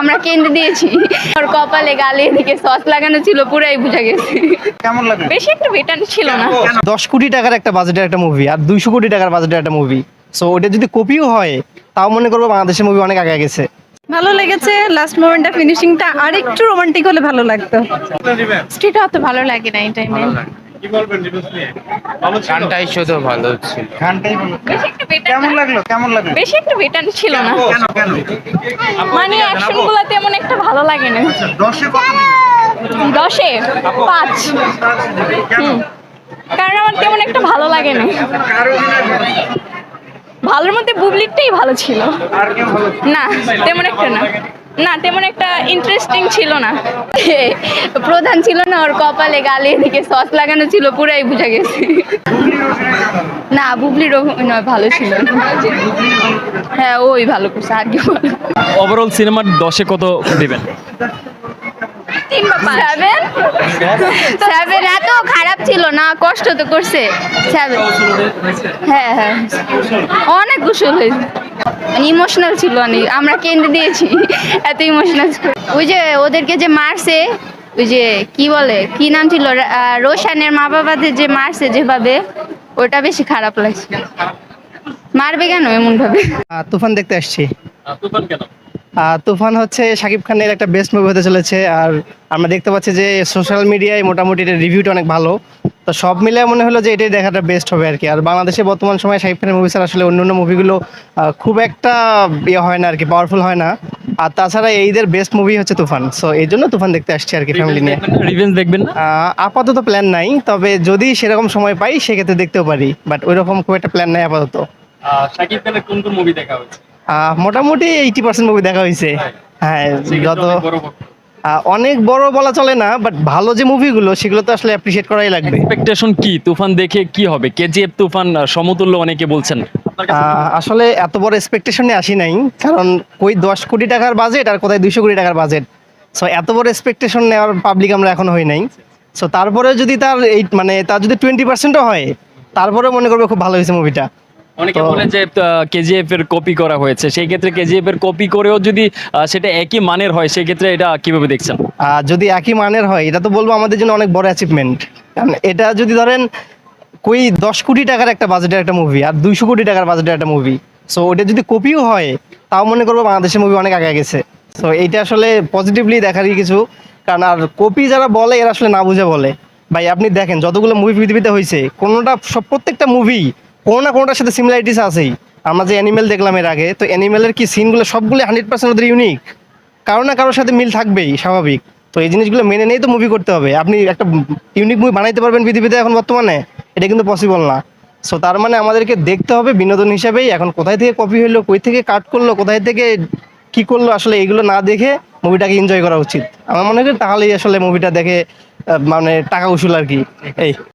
আমরা কেন্দ্রে দিয়েছি। ওর কপালে গালে এদিকে সস লাগানো ছিল পুরাই বুঝা গেছে। কেমন লাগে বেশি একটা বেটার ছিল না। দশ কোটি টাকার একটা বাজেটের একটা মুভি আর দুইশো কোটি টাকার বাজেটের একটা মুভি সো ওটা যদি কপিও হয় তাও মনে করব বাংলাদেশের মুভি অনেক আগে গেছে। ভালো লেগেছে লাস্ট মোমেন্টটা ফিনিশিংটা আর একটু রোমান্টিক হলে ভালো লাগতো। স্ট্রিটা অত ভালো লাগে না এই টাইমে কি বলবেন রিভিউস নিয়ে? ভালো ছিল? গানটাই শুধু ভালো ছিল। গানটাই ভালো বেশি একটা বেটার কেমন লাগল? কেমন লাগল? বেশি একটা বেটার ছিল না। কেন? কেন? মানে অ্যাকশনগুলো তেমন একটা ভালো লাগে না দশে কত দশে? পাঁচ। কারণ আমার তেমন একটা ভালো লাগে না? ভালোর মধ্যে বুবলিটটাই ভালো ছিল। আর কেউ ভালো না তেমন একটা না। না তেমন একটা ইন্টারেস্টিং ছিল না। প্রধান ছিল না ওর কপালে গালে এদিকে সস লাগানো ছিল পুরাই বুঝা গেছে? না বুবলির অভিনয় ভালো ছিল হ্যাঁ ওই ভালো করছে আর কি ওভারঅল সিনেমার দশে কত দেবেন? সেভেন সেভেন এত খারাপ ছিল না কষ্ট তো করছে। সেভেন হ্যাঁ হ্যাঁ। অনেক গোসল হয়েছে। ইমোশনাল ছিল অনেক। আমরা কেন্দ্রে দিয়েছি। এত ইমোশনাল ছিল। ওই যে ওদেরকে যে মারছে ওই যে কি বলে কি নাম ছিল? রোশানের মা বাবাদের যে মারছে যেভাবে ওটা বেশি খারাপ লাগছে মারবে কেন এমন ভাবে আহ, তুফান দেখতে আসছি। তুফান কেন? তুফান হচ্ছে শাকিব খানের একটা বেস্ট মুভি হতে চলেছে। আর আমরা দেখতে পাচ্ছি যে সোশ্যাল মিডিয়ায় মোটামুটি রিভিউটা অনেক ভালো। তো সব মিলে মনে হলো যে এটাই দেখাটা বেস্ট হবে আর কি। আর বাংলাদেশে বর্তমান সময়ে শাকিব খানের মুভি ছাড়া আসলে অন্য অন্য মুভিগুলো খুব একটা ইয়ে হয় না আর কি পাওয়ারফুল হয় না। আর তাছাড়া এইদের বেস্ট মুভি হচ্ছে তুফান। সো এই জন্য তুফান দেখতে আসছি আর কি ফ্যামিলি নিয়ে। রিভেঞ্জ দেখবেন না? আপাতত প্ল্যান নাই তবে যদি সেরকম সময় পাই সেক্ষেত্রে দেখতেও পারি। বাট ওইরকম খুব একটা প্ল্যান নাই আপাতত। শাকিব খানের কোন কোন মুভি দেখা হয়েছে? মোটামুটি এইটি পার্সেন্ট মুভি দেখা হয়েছে। হ্যাঁ যত অনেক বড় বলা চলে না বাট ভালো যে মুভিগুলো সেগুলো তো আসলে অ্যাপ্রিসিয়েট করাই লাগবে। এক্সপেকটেশন কি? তুফান দেখে কি হবে? কেজিএফ তুফান সমতুল্য অনেকে বলছেন। আসলে এত বড় এক্সপেকটেশনে আসি নাই কারণ ওই দশ কোটি টাকার বাজেট আর কোথায় দুইশো কোটি টাকার বাজেট সো এত বড় এক্সপেকটেশন নেওয়ার পাবলিক আমরা এখনও হই নাই। সো তারপরে যদি তার এই মানে তার যদি টোয়েন্টি পার্সেন্টও হয় তারপরে মনে করবে খুব ভালো হয়েছে মুভিটা অনেকে বলে যে কেজিএফ এর কপি করা হয়েছে। সেই ক্ষেত্রে কেজিএফ এর কপি করেও যদি সেটা একই মানের হয় সেই ক্ষেত্রে এটা কীভাবে দেখছেন? যদি একই মানের হয় এটা তো বলব আমাদের জন্য অনেক বড় অ্যাচিভমেন্ট এটা যদি ধরেন কই দশ কোটি টাকার একটা বাজেটের একটা মুভি আর দুইশো কোটি টাকার বাজেটের একটা মুভি সো ওটা যদি কপিও হয় তাও মনে করব বাংলাদেশের মুভি অনেক আগে গেছে। সো এইটা আসলে পজিটিভলি দেখারই কিছু। কারণ আর কপি যারা বলে এরা আসলে না বুঝে বলে। ভাই আপনি দেখেন যতগুলো মুভি পৃথিবীতে হয়েছে কোনোটা সব প্রত্যেকটা মুভি কোনো না কোনোটার সাথে সিমিলারিটিস আছেই। আমরা যে অ্যানিমেল দেখলাম এর আগে, তো অ্যানিমেলের কি সিনগুলো সবগুলো হান্ড্রেড পার্সেন্ট ওদের ইউনিক কারও না কারোর সাথে মিল থাকবেই, স্বাভাবিক। তো এই জিনিসগুলো মেনে নিয়েই তো মুভি করতে হবে। আপনি একটা ইউনিক মুভি বানাইতে পারবেন পৃথিবীতে এখন বর্তমানে, এটা কিন্তু পসিবল না। সো তার মানে আমাদেরকে দেখতে হবে বিনোদন হিসাবেই, এখন কোথায় থেকে কপি হইল কই থেকে কাট করল, কোথায় থেকে কি করল, আসলে এগুলো না দেখে মুভিটাকে এনজয় করা উচিত। আমার মনে হয় তাহলেই আসলে মুভিটা দেখে মানে টাকা উসুল আর কি। এই।